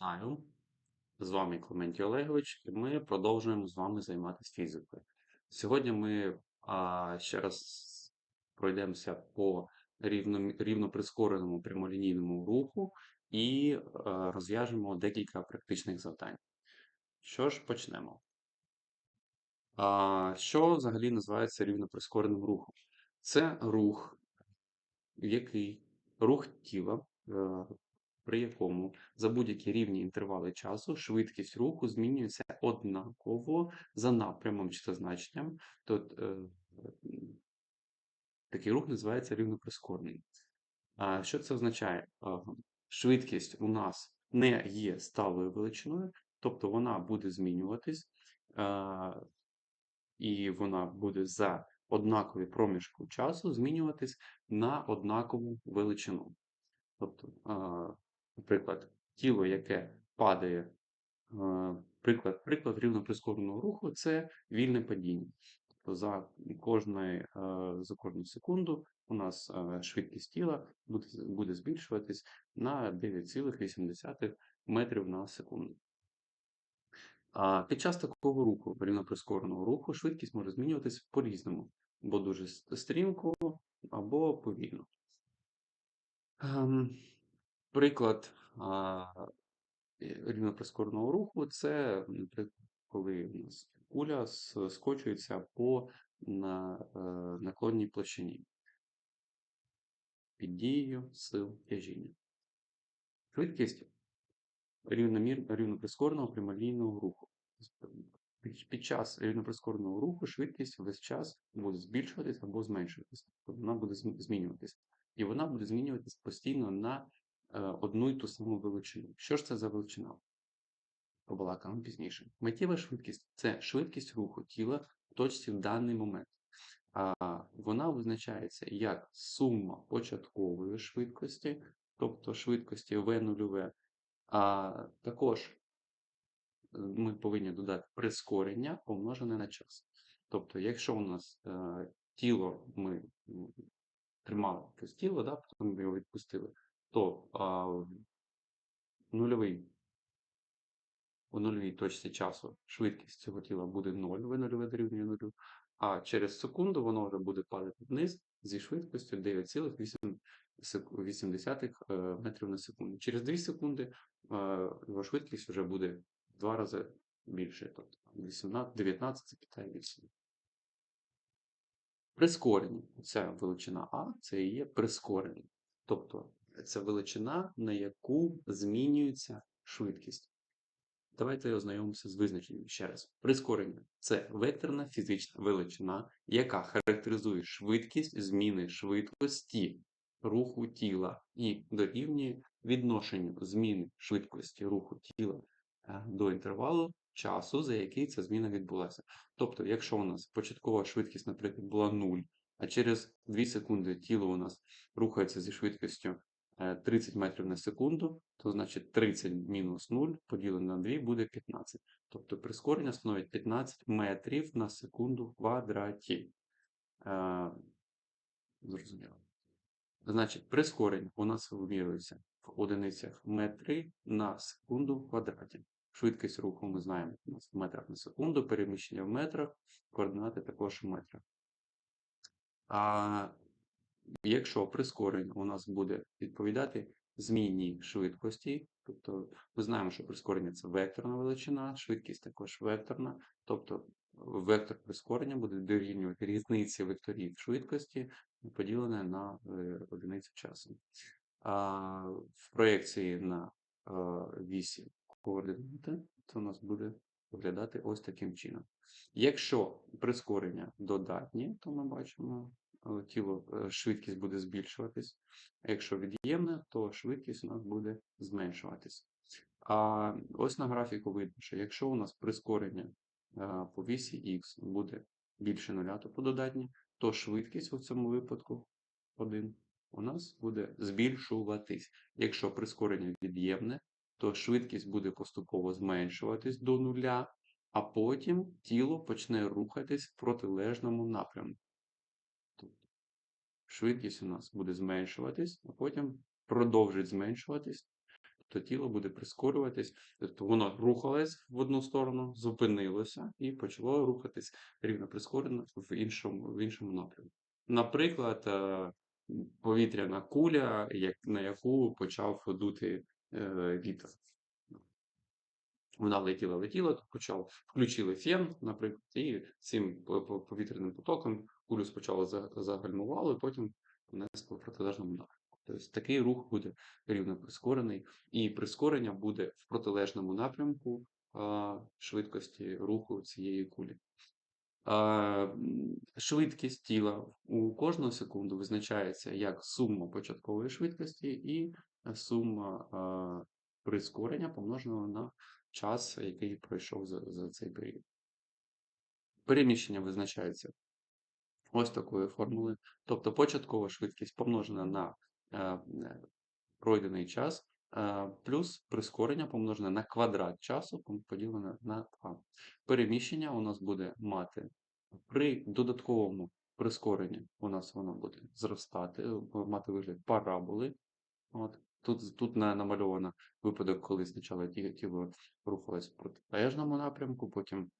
Вітаю! З вами Клементій Олегович, і ми продовжуємо з вами займатися фізикою. Сьогодні ми а, ще раз пройдемося по рівно, рівно прискореному прямолінійному руху і а, розв'яжемо декілька практичних завдань. Що ж, почнемо. А, що взагалі називається рівно прискореним рухом? Це рух, який рух тіла. При якому за будь-які рівні інтервали часу швидкість руху змінюється однаково за напрямом чи за значенням, то е, такий рух називається рівноприскорений. А що це означає? Швидкість у нас не є сталою величиною, тобто вона буде змінюватись, і вона буде за однакові проміжку часу змінюватись на однакову величину. Тобто, наприклад, тіло, яке падає, приклад, приклад рівноприскореного руху це вільне падіння. Тобто за кожної, за кожну секунду у нас швидкість тіла буде, буде збільшуватись на 9,8 метрів на секунду. А під час такого руху, рівноприскореного руху, швидкість може змінюватись по-різному, або дуже стрімко, або повільно. Приклад а, рівноприскореного руху це, наприклад, коли у нас куля скочується по на, е, наклонній площині під дією сил тяжіння. Швидкість рівномір, рівноприскореного прямолінійного руху. Під, час рівноприскореного руху швидкість весь час буде збільшуватись або зменшуватись. Вона буде зм- змінюватись. І вона буде змінюватись постійно на е, одну і ту саму величину. Що ж це за величина? Побалакаємо пізніше. Миттєва швидкість це швидкість руху тіла в точці в даний момент. А, вона визначається як сума початкової швидкості, тобто швидкості v0v, а також е, ми повинні додати прискорення помножене на час. Тобто, якщо у нас е, тіло ми тримали якесь тіло, да, потім його відпустили, то а, нульовий, у нульовій точці часу швидкість цього тіла буде 0, v 0 дорівнює 0, а через секунду воно вже буде падати вниз зі швидкістю 9,8 е, метрів на секунду. Через 2 секунди е, його швидкість вже буде в два рази більше, тобто 18, 19,8. Прискорення. Ця величина А це і є прискорення. Тобто це величина, на яку змінюється швидкість. Давайте ознайомимося з визначенням ще раз. Прискорення це векторна фізична величина, яка характеризує швидкість зміни швидкості руху тіла і дорівнює відношенню зміни швидкості руху тіла е, до інтервалу часу, за який ця зміна відбулася. Тобто, якщо у нас початкова швидкість, наприклад, була 0, а через 2 секунди тіло у нас рухається зі швидкістю 30 метрів на секунду, то значить 30 мінус 0 поділено на 2 буде 15. Тобто прискорення становить 15 метрів на секунду в квадраті. Е, Зрозуміло. Значить, прискорення у нас вимірюється в одиницях метри на секунду в квадраті. Швидкість руху ми знаємо у нас в метрах на секунду, переміщення в метрах, координати також в метрах. А якщо прискорення у нас буде відповідати змінній швидкості, тобто ми знаємо, що прискорення це векторна величина, швидкість також векторна, тобто вектор прискорення буде дорівнювати різниці векторів швидкості, поділене на е, одиницю часу. А в проєкції на е, вісі координати, це у нас буде виглядати ось таким чином. Якщо прискорення додатні, то ми бачимо, тіло е, швидкість буде збільшуватись. Якщо від'ємне, то швидкість у нас буде зменшуватись. А ось на графіку видно, що якщо у нас прискорення е, по вісі Х буде більше нуля, тобто додатні, то швидкість у цьому випадку 1 у нас буде збільшуватись. Якщо прискорення від'ємне, то швидкість буде поступово зменшуватись до нуля, а потім тіло почне рухатись в протилежному напрямку. Швидкість у нас буде зменшуватись, а потім продовжить зменшуватись то тіло буде прискорюватись, тобто воно рухалось в одну сторону, зупинилося і почало рухатись рівно прискорено в іншому, в іншому напрямку. Наприклад, е, повітряна куля, як, на яку почав дути е, вітер. Вона летіла, летіла, почав, включили фен, наприклад, і цим по- по- повітряним потоком кулю спочатку за- загальмували, потім понесло в протилежному напрямку. Тобто такий рух буде рівно прискорений, і прискорення буде в протилежному напрямку а, швидкості руху цієї кулі. А, Швидкість тіла у кожну секунду визначається як сума початкової швидкості і сума а, прискорення помноженого на час, який пройшов за, за цей період. Переміщення визначається ось такою формулою. Тобто початкова швидкість помножена на е, е, пройдений час, е, плюс прискорення помножене на квадрат часу поділене на 2. Переміщення у нас буде мати при додатковому прискоренні у нас воно буде зростати, е, мати вигляд параболи. От. Тут, тут на- намальовано випадок, коли спочатку ті- тіло рухалось в протилежному напрямку, потім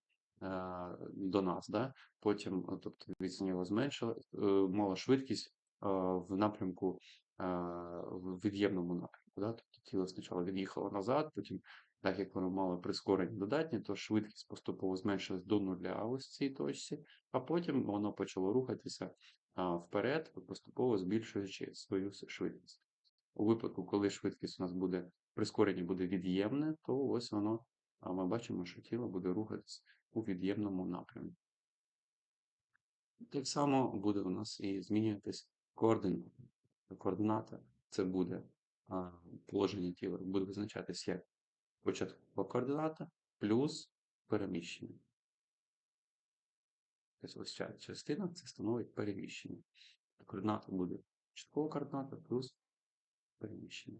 е, до нас, да? потім, е, тобто відстань його зменшила, е, мала швидкість е, в напрямку, е, в від'ємному напрямку. Да? Тобто тіло спочатку від'їхало назад, потім, так як воно мало прискорення додатнє, то швидкість поступово зменшилась до нуля ось в цій точці, а потім воно почало рухатися а, вперед, поступово збільшуючи свою швидкість. У випадку, коли швидкість у нас буде, прискорення буде від'ємне, то ось воно, а ми бачимо, що тіло буде рухатись у від'ємному напрямку. Так само буде у нас і змінюватись координата. Координата це буде а, положення тіла, буде визначатись як початкова координата плюс переміщення. Тобто ось ця частина це становить переміщення. Координата буде початкова координата плюс переміщення.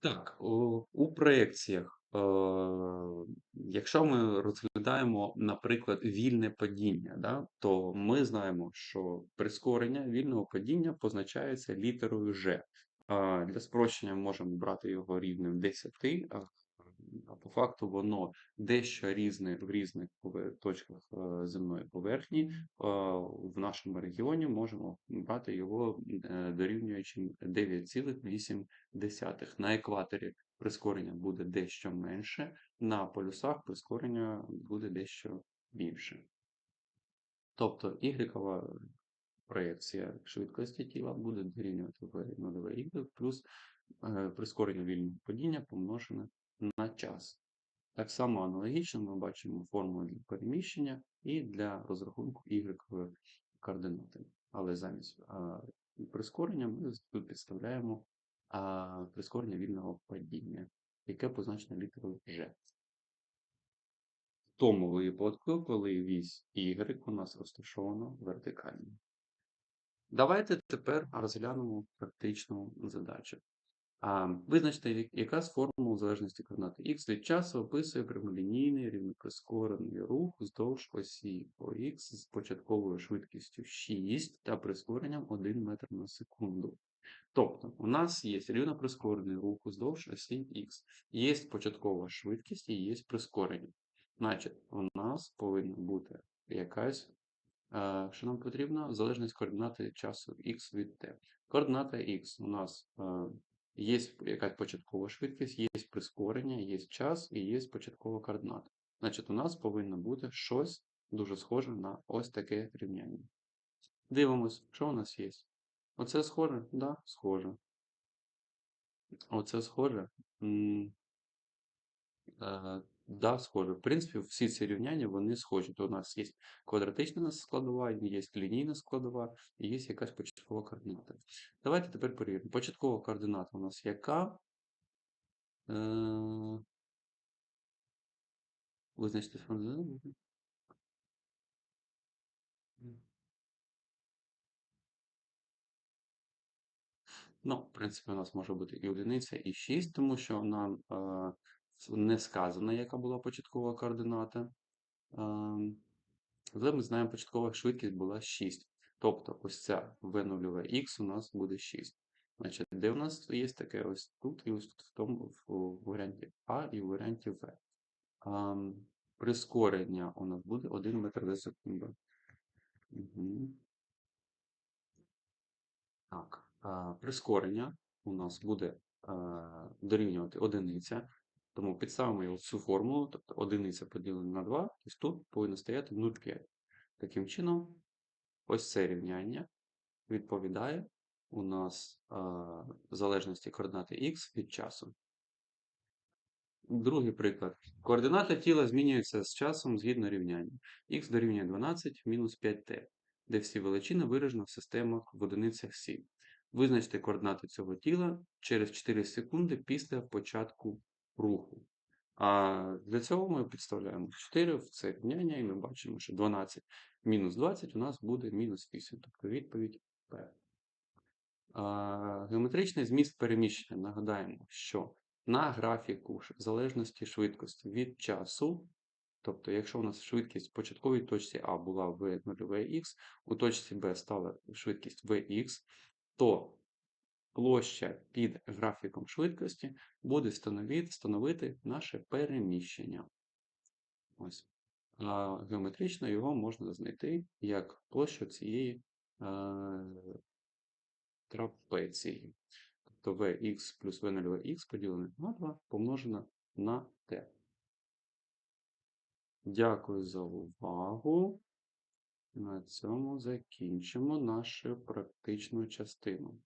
Так, у проекціях, е, якщо ми розглядаємо, наприклад, вільне падіння, да, то ми знаємо, що прискорення вільного падіння позначається літерою G. Для спрощення можемо брати його рівнем 10, а, по факту воно дещо різне в різних точках е, земної поверхні. Е, В нашому регіоні можемо брати його е, дорівнюючим 9,8. На екваторі прискорення буде дещо менше, на полюсах прискорення буде дещо більше. Тобто y проекція швидкості тіла буде дорівнювати нульове y плюс прискорення вільного падіння помножене на час. Так само аналогічно ми бачимо формулу для переміщення і для розрахунку y координати. Але замість а, прискорення ми тут підставляємо а, прискорення вільного падіння, яке позначено літерою G. В тому випадку, коли вісь Y у нас розташована вертикально. Давайте тепер розглянемо практичну задачу. Визначте, яка з формул залежності координати Х від часу описує прямолінійний рівноприскорений рух вздовж осі ОХ з початковою швидкістю 6 та прискоренням 1 метр на секунду. Тобто, у нас є рівноприскорений рух вздовж осі Х, є початкова швидкість і є прискорення. Значить, у нас повинна бути якась, що нам потрібно, залежність координати часу Х від t. Координата Х у нас є якась початкова швидкість, є прискорення, є час і є початкова координата. Значить, у нас повинно бути щось дуже схоже на ось таке рівняння. Дивимось, що у нас є. Оце схоже? Да, схоже. Оце схоже? Да, схоже. В принципі, всі ці рівняння вони схожі. То у нас є квадратична складова, є лінійна складова і є якась початкова координата. Давайте тепер перевіримо. Початкова координата у нас яка? Е, Визначте формулу. Ну, в принципі, у нас може бути і одиниця, і 6, тому що нам е, не сказано, яка була початкова координата. Е, але ми знаємо, початкова швидкість була 6. Тобто ось ця v0 x у нас буде 6. Значить, де у нас є таке ось тут і ось тут в тому в, варіанті А і в варіанті В. А, прискорення у нас буде 1 метр за секунду. Угу. Так, а, прискорення у нас буде а, дорівнювати одиниця. Тому підставимо цю формулу, тобто одиниця поділена на 2, тобто тут повинно стояти 0,5. Таким чином, ось це рівняння відповідає у нас а, залежності координати х від часу. Другий приклад. Координати тіла змінюються з часом згідно рівняння. х дорівнює 12 мінус 5t, де всі величини виражено в системах в одиницях сі. Визначте координати цього тіла через 4 секунди після початку руху. А для цього ми підставляємо 4 в це рівняння, і ми бачимо, що 12 мінус 20 у нас буде мінус 8. Тобто відповідь П. Геометричний зміст переміщення. Нагадаємо, що на графіку залежності швидкості від часу, тобто, якщо у нас швидкість в початковій точці А була v 0 х у точці Б стала швидкість Vx, то площа під графіком швидкості буде становити, становити наше переміщення. Ось. А геометрично його можна знайти як площу цієї е, трапеції. Тобто Vx плюс V0x поділене на 2 помножено на t. Дякую за увагу. На цьому закінчимо нашу практичну частину.